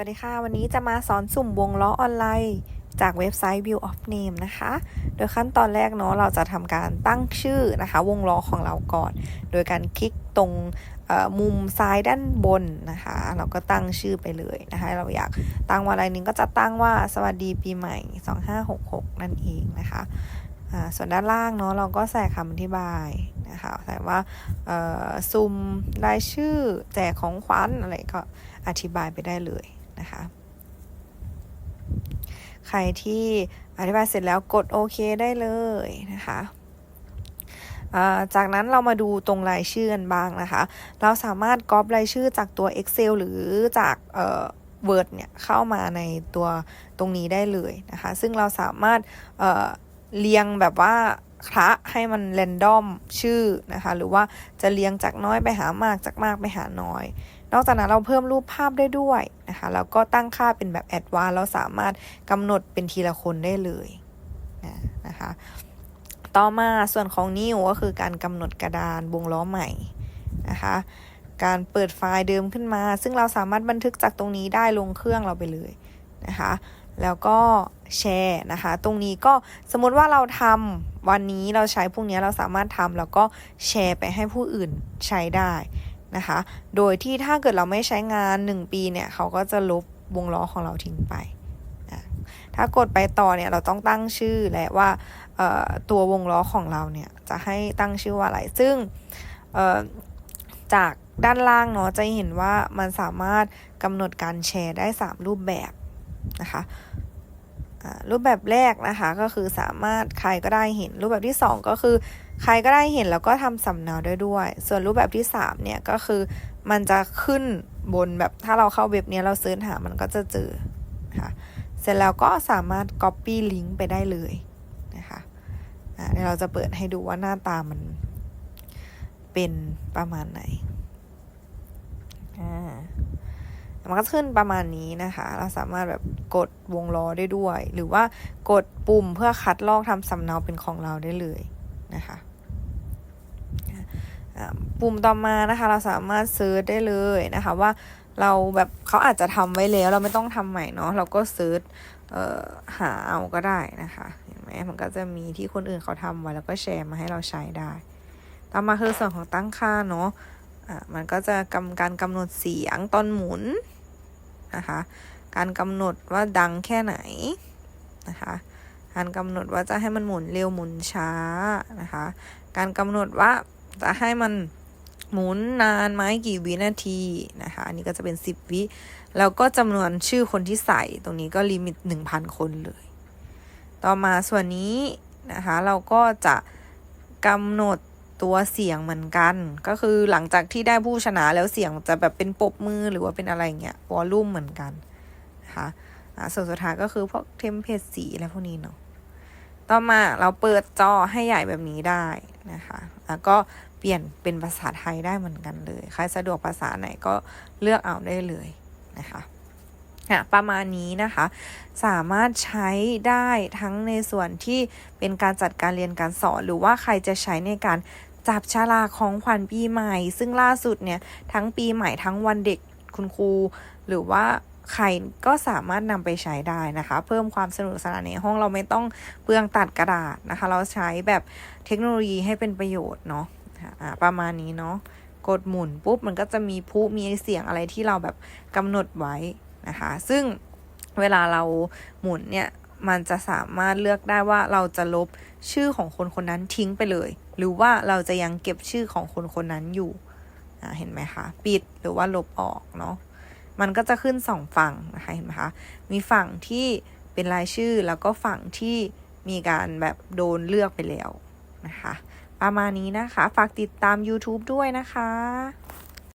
วัสดีค่ะ วันนี้จะมาสอนสุ่มวงล้อออนไลน์ จากเว็บไซต์ View of Name นะคะ โดยขั้นตอนแรกเนาะเราจะทำการตั้งชื่อนะคะ วงล้อของเราก่อน โดยการคลิกตรงมุมซ้ายด้านบนนะคะ เราก็ตั้งชื่อไปเลยนะคะ เราอยากตั้งว่าอะไรนึงก็จะตั้งว่าสวัสดีปีใหม่ 2566 นั่นเองนะคะส่วนด้านล่างเนาะเราก็ใส่คำอธิบายนะคะใส่ว่าซุ่มรายชื่อแจกของขวัญอะไรก็อธิบายไปได้เลย นะคะ ใครที่อธิบายเสร็จแล้วกดโอเคได้เลยนะคะจากนั้นเรามาดูตรงรายชื่อกันบ้างนะคะ เราสามารถก๊อปรายชื่อจากตัว Excel หรือจากเอ่อ Word เนี่ยเข้ามาในตัวตรงนี้ได้เลยนะคะ ซึ่งเราสามารถเเรียงแบบว่าคละให้มันเรนดอมชื่อนะคะ หรือว่าจะเรียงจากน้อยไปหามากจากมากไปหาน้อย นอกจากนั้นเราเพิ่มรูปภาพได้ด้วยนะคะแล้วก็ตั้งค่าเป็นแบบแอดวานเราสามารถกำหนดเป็นทีละคนได้เลยนะคะต่อมาส่วนของนิ้วก็คือการกำหนดกระดานวงล้อใหม่นะคะการเปิดไฟล์เดิมขึ้นมา ซึ่งเราสามารถบันทึกจากตรงนี้ได้ลงเครื่องเราไปเลยนะคะแล้วก็แชร์นะคะตรงนี้ก็สมมติว่าเราทำวันนี้เราใช้พวกนี้เราสามารถทำแล้วก็แชร์ไปให้ผู้อื่นใช้ได้ นะคะ โดยที่ถ้าเกิดเราไม่ใช้งาน 1 ปีเนี่ยเขาก็จะลบวงล้อของเราทิ้งไป ถ้ากดไปต่อเนี่ยเราต้องตั้งชื่อและว่าตัววงล้อของเราเนี่ยจะให้ตั้งชื่อว่าอะไร ซึ่งจากด้านล่างเนาะจะเห็นว่ามันสามารถกำหนดการแชร์ได้ 3 รูปแบบนะคะ รูปแบบแรกนะคะก็คือสามารถใครก็ได้เห็น รูปแบบที่ 2 ก็คือใครก็ได้เห็นแล้วก็ทำสำเนาได้ด้วย ส่วนรูปแบบที่3เนี่ยก็คือมันจะขึ้นบนแบบถ้าเราเข้าเว็บนี้เราเสิร์ชหามันก็จะเจอนะคะเสร็จแล้วก็สามารถ Copy ลิงก์ไปได้เลยนะคะเดี๋ยวเราจะเปิดให้ดูว่าหน้าตามันเป็นประมาณไหนอ่า มันก็ขึ้นประมาณนี้นะคะ เราสามารถแบบกดวงล้อได้ด้วย หรือว่ากดปุ่มเพื่อคัดลอกทำสำเนาเป็นของเราได้เลยนะคะปุ่มต่อมานะคะเราสามารถเซิร์ชได้เลยนะคะว่าเราแบบเขาอาจจะทำไว้แล้วเราไม่ต้องทำใหม่เนาะเราก็เซิร์ชหาเอาก็ได้นะคะเห็นไหมมันก็จะมีที่คนอื่นเขาทำไว้แล้วก็แชร์มาให้เราใช้ได้ ต่อมาคือส่วนของตั้งค่าเนาะะมันก็จะกำการกำหนดเสียงตอนหมุน นะคะ การกำหนดว่าดังแค่ไหนนะคะ การกำหนดว่าจะให้มันหมุนเร็วหมุนช้านะคะ การกำหนดว่าจะให้มันหมุนนานไหมกี่วินาทีนะคะ อันนี้ก็จะเป็น 10 วิแล้วก็จำนวนชื่อคนที่ใส่ตรงนี้ก็ลิมิต 1,000 คนเลย ต่อมาส่วนนี้นะคะ เราก็จะกำหนด ตัวเสียงเหมือนกัน ก็คือหลังจากที่ได้ผู้ชนะแล้วเสียงจะแบบเป็นปบมือหรือว่าเป็นอะไรเงี้ยวอลลุ่มเหมือนกันนะคะอ่าส่วนสุดท้ายก็คือพวกเทมเพลตสีอะไรพวกนี้เนาะต่อมาเราเปิดจอให้ใหญ่แบบนี้ได้นะคะ แล้วก็เปลี่ยนเป็นภาษาไทยได้เหมือนกันเลย ใครสะดวกภาษาไหนก็เลือกเอาได้เลยนะคะ อะประมาณนี้นะคะ สามารถใช้ได้ทั้งในส่วนที่เป็นการจัดการเรียนการสอน หรือว่าใครจะใช้ในการจับฉลากของขวัญปีใหม่ ซึ่งล่าสุดเนี่ย ทั้งปีใหม่ทั้งวันเด็กคุณครู หรือว่าใครก็สามารถนำไปใช้ได้นะคะ เพิ่มความสนุกสนานในห้องเราไม่ต้องเปลืองตัดกระดาษนะคะ เราใช้แบบเทคโนโลยีให้เป็นประโยชน์เนาะะประมาณนี้เนาะกดหมุนปุ๊บมันก็จะมีผู้มีเสียงอะไรที่เราแบบกำหนดไว้ นะคะ ซึ่งเวลาเราหมุนเนี่ยมันจะสามารถเลือกได้ว่าเราจะลบชื่อของคนคนนั้นทิ้งไปเลย หรือว่าเราจะยังเก็บชื่อของคนคนนั้นอยู่อะเห็นไหมคะ ปิดหรือว่าลบออกเนาะมันก็จะขึ้นสองฝั่งนะคะเห็นไหมคะ มีฝั่งที่เป็นรายชื่อแล้วก็ฝั่งที่มีการแบบโดนเลือกไปแล้วนะคะ ประมาณนี้นะคะ ฝากติดตาม YouTube ด้วยนะคะ